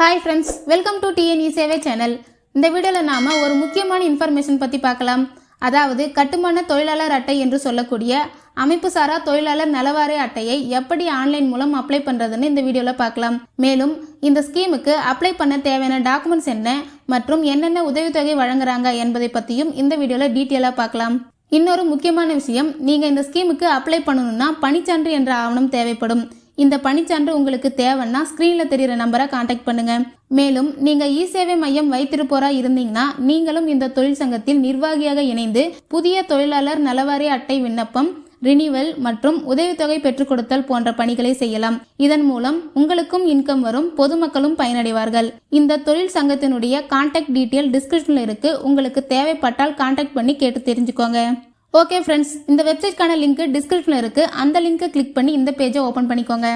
Hi friends welcome to TNE சேவை channel இந்த வீடியோவில் நாம் ஒரு முக்கியமான இன்ஃபர்மேஷன் பற்றி பார்க்கலாம். அதாவது கட்டுமான தொழிலாளர் அட்டை என்று சொல்லக்கூடிய அமைப்பு சாரா தொழிலாளர் நலவாரிய அட்டையை எப்படி ஆன்லைன் மூலம் அப்ளை பண்ணுறதுன்னு இந்த வீடியோவில் பார்க்கலாம். மேலும் இந்த ஸ்கீமுக்கு அப்ளை பண்ண தேவையான டாக்குமெண்ட்ஸ் என்ன மற்றும் என்னென்ன உதவித்தொகை வழங்குறாங்க என்பதை பற்றியும் இந்த வீடியோவில் டீட்டெயிலாக பார்க்கலாம். இன்னொரு முக்கியமான விஷயம் நீங்கள் இந்த ஸ்கீமுக்கு அப்ளை பண்ணணும்னா பணிச்சான்று என்ற ஆவணம் தேவைப்படும். இந்த பணிச்சான்று உங்களுக்கு தேவைன்னா ஸ்க்ரீனில் தெரிகிற நம்பரை காண்டாக்ட் பண்ணுங்க. மேலும் நீங்கள் இ சேவை மையம் வைத்திருப்போரா இருந்தீங்கன்னா நீங்களும் இந்த தொழில் சங்கத்தில் நிர்வாகியாக இணைந்து புதிய தொழிலாளர் நலவாரிய அட்டை விண்ணப்பம் ரினிவல் மற்றும் உதவித்தொகை பெற்றுக் கொடுத்தல் போன்ற பணிகளை செய்யலாம். இதன் மூலம் உங்களுக்கும் இன்கம் வரும் பொதுமக்களும் பயனடைவார்கள். இந்த தொழில் சங்கத்தினுடைய கான்டாக்ட் டீட்டெயில் டிஸ்கிரிப்ஷனில் இருக்கு. உங்களுக்கு தேவைப்பட்டால் கான்டாக்ட் பண்ணி கேட்டு தெரிஞ்சுக்கோங்க. ஓகே ஃப்ரெண்ட்ஸ் இந்த வெப்சைட்க்கான லிங்க் டிஸ்கிரிப்ஷனில் இருக்கு. அந்த லிங்கை கிளிக் பண்ணி இந்த பேஜை ஓப்பன் பண்ணிக்கோங்க.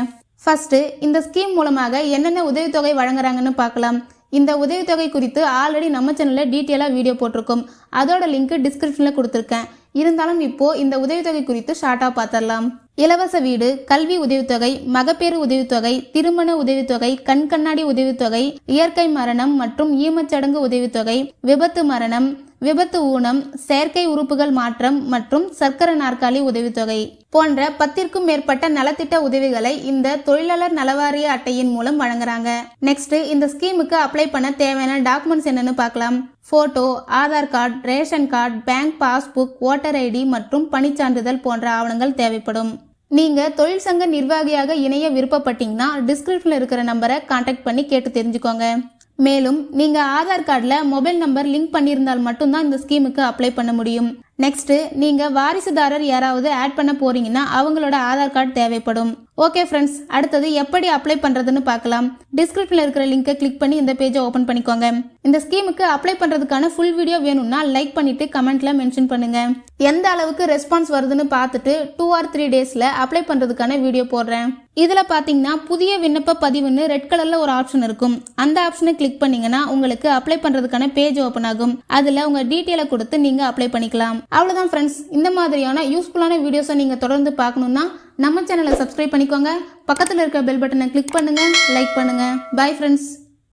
ஃபர்ஸ்ட் இந்த ஸ்கீம் மூலமாக என்னென்ன உதவித்தொகை வழங்குறாங்கன்னு பார்க்கலாம். இந்த உதவித்தொகை குறித்து ஆல்ரெடி நம்ம சேனலில் டீட்டெயிலாக வீடியோ போட்டிருக்கோம். அதோட லிங்க் டிஸ்கிரிப்ஷனில் கொடுத்துருக்கேன். இருந்தாலும் இப்போ இந்த உதவித்தொகை குறித்து ஷார்ட்டாக பார்த்துடலாம். இலவச வீடு கல்வி உதவித்தொகை மகப்பேறு உதவித்தொகை திருமண உதவித்தொகை கண் கண்ணாடி உதவித்தொகை இயற்கை மரணம் மற்றும் ஈமச்சடங்கு உதவித்தொகை விபத்து மரணம் விபத்து ஊனம் செயற்கை உறுப்புகள் மாற்றம் மற்றும் சர்க்கர நாற்காலி உதவித்தொகை போன்ற பத்திற்கும் மேற்பட்ட நலத்திட்ட உதவிகளை இந்த தொழிலாளர் நலவாரிய அட்டையின் மூலம் வழங்குறாங்க. நெக்ஸ்ட் இந்த ஸ்கீமுக்கு அப்ளை பண்ண தேவையான டாக்குமெண்ட்ஸ் என்னன்னு பார்க்கலாம். Photo Aadhaar card ration card bank passbook voter ID மற்றும் பணிச்சான்றிதழ் போன்ற ஆவணங்கள் தேவைப்படும். நீங்க தொழில் சங்க நிர்வாகியாக இணைய விருப்பப்பட்டீங்கன்னா டிஸ்கிரிப்ஷனில் இருக்கிற நம்பரை கான்டாக்ட் பண்ணி கேட்டு தெரிஞ்சுக்கோங்க. மேலும் நீங்க ஆதார் கார்டில் மொபைல் நம்பர் லிங்க் பண்ணியிருந்தால் மட்டும்தான் இந்த ஸ்கீமுக்கு அப்ளை பண்ண முடியும். நெக்ஸ்ட் நீங்க வாரிசுதாரர் யாராவது ஆட் பண்ண போறீங்கன்னா அவங்களோட ஆதார் கார்டு தேவைப்படும். ஓகே ஃப்ரெண்ட்ஸ் அடுத்தது எப்படி அப்ளை பண்ணுறதுன்னு பார்க்கலாம். டிஸ்கிரிப்ஷனில் இருக்கிற லிங்கை கிளிக் பண்ணி இந்த பேஜை ஓப்பன் பண்ணிக்கோங்க. இந்த ஸ்கீமுக்கு அப்ளை பண்ணுறதுக்கான ஃபுல் வீடியோ வேணும்னா லைக் பண்ணிட்டு கமெண்ட்ல மென்ஷன் பண்ணுங்க. எந்த அளவுக்கு ரெஸ்பான்ஸ் வருதுன்னு பார்த்துட்டு டூ ஆர் த்ரீ டேஸில் அப்ளை பண்ணுறதுக்கான வீடியோ போடுறேன். இதில் பார்த்தீங்கன்னா புதிய விண்ணப்ப பதிவுன்னு ரெட் கலரில் ஒரு ஆப்ஷன் இருக்கும். அந்த ஆப்ஷனை கிளிக் பண்ணீங்கன்னா உங்களுக்கு அப்ளை பண்ணுறதுக்கான பேஜ் ஓப்பன் ஆகும். அதில் உங்கள் டீட்டெயிலை கொடுத்து நீங்கள் அப்ளை பண்ணிக்கலாம். அவ்வளோதான் ஃப்ரெண்ட்ஸ் இந்த மாதிரியான யூஸ்ஃபுல்லான வீடியோஸை நீங்கள் தொடர்ந்து பார்க்கணுன்னா நம்ம சேனலை சப்ஸ்கிரைப் பண்ணிக்கோங்க. பக்கத்தில் இருக்க பெல் பட்டனை கிளிக் பண்ணுங்கள் லைக் பண்ணுங்கள் பாய் ஃப்ரெண்ட்ஸ்